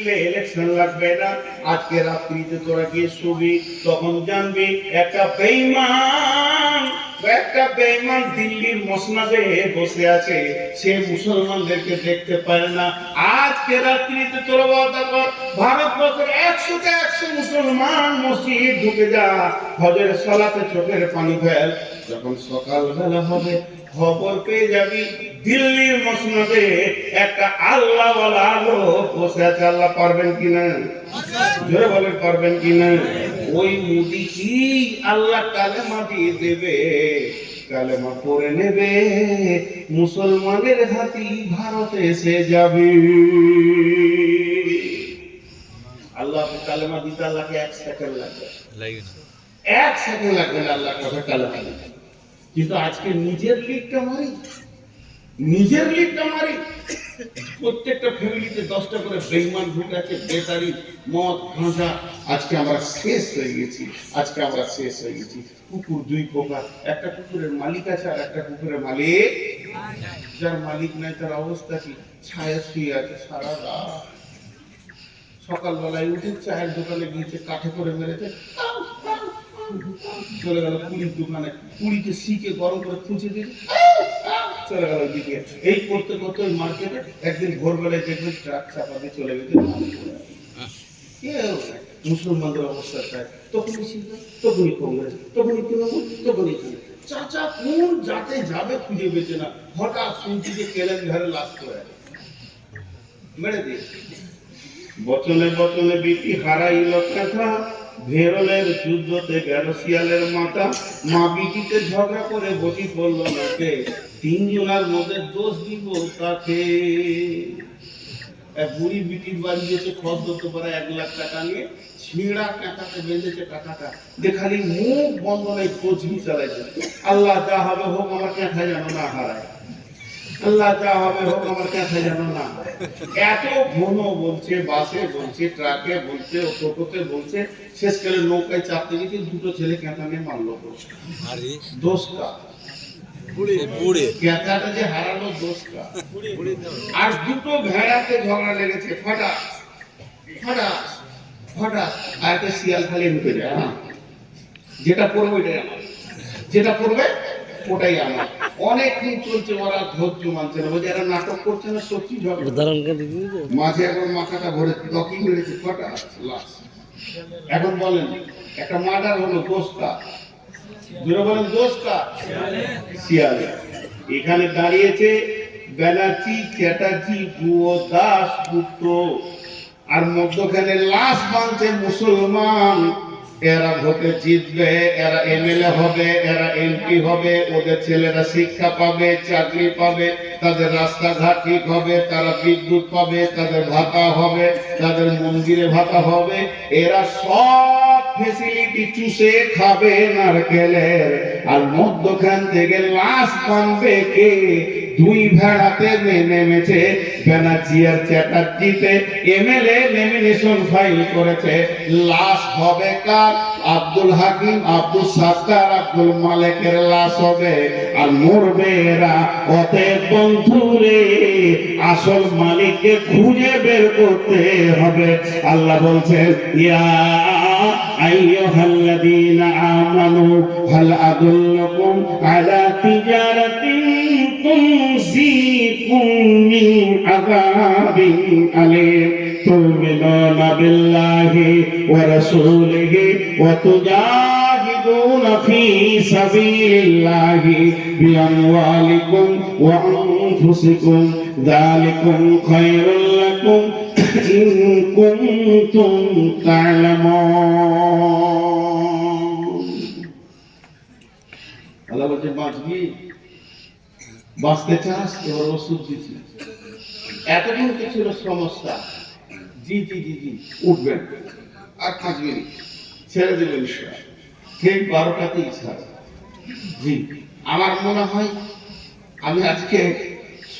ফিরলে ইলেকশন লাগবে না। আজকে রাত্রিতে তোরা গিয়ে শুবি, তখন জানবি একটা বেঈমান একটা বেঈমান দিল্লির মসনাদে বসে আছে। সে মুসলমানদেরকে দেখতে পারে না। আজকে রাত্রিতে তোর কর, ভারতবর্ষের একশোতে একশো মুসলমান মসজিদ ঢুকে যা, হজের সলাতে চোখের পানি ফেল। যখন সকালবেলা হবে খবর পেয়ে যাবি। দিল্লির মসনদে একটা আল্লাহ আলো বসে আছে। আল্লাহ পারবেন কিনা জোরে বলেন পারবেন কিনা ওই মুদি কি আল্লাহ কালেমা দিয়ে দেবে কালেমা পড়ে নেবে। মুসলমানের হাতি ভারতে এসে যাবে। আল্লাহ কালেমা দিতে আল্লাহকে এক সেকেন্ড লাগবে। এক সেকেন্ড লাগবে না আল্লাহ কালেমা দিতে। কিন্তু আজকে নিজের লিগটা মারি, নিজের লিগটা মারি। প্রত্যেকটা ফ্যামিলিতে দশটা করে বেইমান আছে, বেতারি, মদ, গাঁজা। আজকে আমরা শেষ হয়ে গেছি, আজকে আমরা শেষ হয়ে গেছি। কুকুর দুই প্রকার একটা কুকুরের মালিক আছে আর একটা কুকুরের মালিক যার মালিক নাই, তার অবস্থা কি? ছায়া শুয়ে আছে সারা রাত। সকালবেলায় উঠে চায়ের দোকানে গিয়েছে, কাঠে করে মেরেছে। চলে গেল পুরীর দোকানে। পুরীতে শিখে গরম করে খুঁজে দিয়ে চলে গেল দিকে। এই করতে করতে ওই মার্কেটে একদিন ভোরবেলায় দেখবেন ট্রাক চাপা চলে গেছে। মুসলমানদের অবস্থা তাই তখনই কংগ্রেস তখনই তৃণমূল তখনই চাচা কোন জাতে যাবে খুঁজে পেয়েছে না। হঠাৎ শুনছি যে কেলেন ঘরে লাশ করে। মেরে দিয়ে বচনে বচনে বিপি হারাইল কথা। ভেরলের যুদ্ধতে গেল শিয়ালের মাথা মা বিটিতে ঝগড়া করে বসি পড়ল নাকে। তিনজনের মধ্যে দোষ দিব তাকে এক বুড়ি বিটির বাড়ি গেছে খদ ধরতে এক লাখ টাকা নিয়ে। ছিঁড়া টাকাতে বেঁধেছে টাকাটা। দেখালি মুখ বন্ধ নেই কোচবি চালাইছে। আল্লাহ যা হবে হোক আমার ক্যাঁথা যেন না হারায়। আল্লাহ যা হবে হোক আমার কাছে যেন না। এত ঘন বলছে বাসে বলছে ট্রাকে বলছে টোটোতে বলছে শেষকালে নৌকায় চাপতে গেছে দুটো ছেলে মারলো দোষটা। যে হারালো দোষটা। আর দুটো ভেড়াতে ঝগড়া লেগেছে ফাটা ফাটা ফাটা আর একটা শিয়াল খালি ঢুকে যায় হ্যাঁ। যেটা পড়বে ওইটাই আমার। যেটা পড়বে ওটাই আমার। অনেকক্ষণ চলছে ওরা ধৈর্য মানছে না। বলছে এরা নাটক করছে না সত্যি মাঝে একবার মাথাটা ভরে তখন মেরেছে কটা এখন বলেন একটা মার্ডার হলো দোষটা। জোরে বলেন দোষটা? শিয়ালে। এখানে দাঁড়িয়েছে ব্যানার্জি চ্যাটার্জি গুয় দাস গুপ্ত আর মধ্যখানে লাশ বাঁধছে মুসলমান। এরা ভোটে জিতবে, এরা এমএলএ হবে, এরা এমপি হবে, ওদের ছেলেরা শিক্ষা পাবে, চাকরি পাবে, তাদের রাস্তাঘাট ঠিক হবে, তারা বিদ্যুৎ পাবে, তাদের ভাতা হবে, তাদের মন্দিরে ভাতা হবে, এরা সব ফেসিলিটি চুষে খাবে নারকেলের আর মধ্যখান থেকে লাশ বানবে কে? দুই ভেড়াতে নেমেছে। ব্যানার্জি আর চ্যাটার্জিতে এমএলএ নমিনেশন ফাইল করেছে। লাশ হবে কার? আব্দুল হাকিম, আব্দুল সাত্তার, আব্দুল মালিকের লাশ হবে। আর মরবে এরা অতএব বন্ধুরে, আসল মালিককে খুঁজে বের করতে হবে। আল্লাহ বলছেন, ইয়া أيها الذين آمنوا هل أدلكم على تجارة تنسيكم من عذاب أليم تؤمنون بالله ورسوله وتجاهدون في سبيل الله بأموالكم وأنفسكم ذلكم خير لكم إن كنتم تعلمون আল্লাহ বলছে বাঁচবি বাঁচতে চাস এবার ওষুধ দিচ্ছি এতদিন তো ছিল সমস্যা জি জি জি জি উঠবেন আর কাঁচবেন ছেড়ে দেবেন ঠিক বারোটাতেই জি আমার মনে হয় আমি আজকে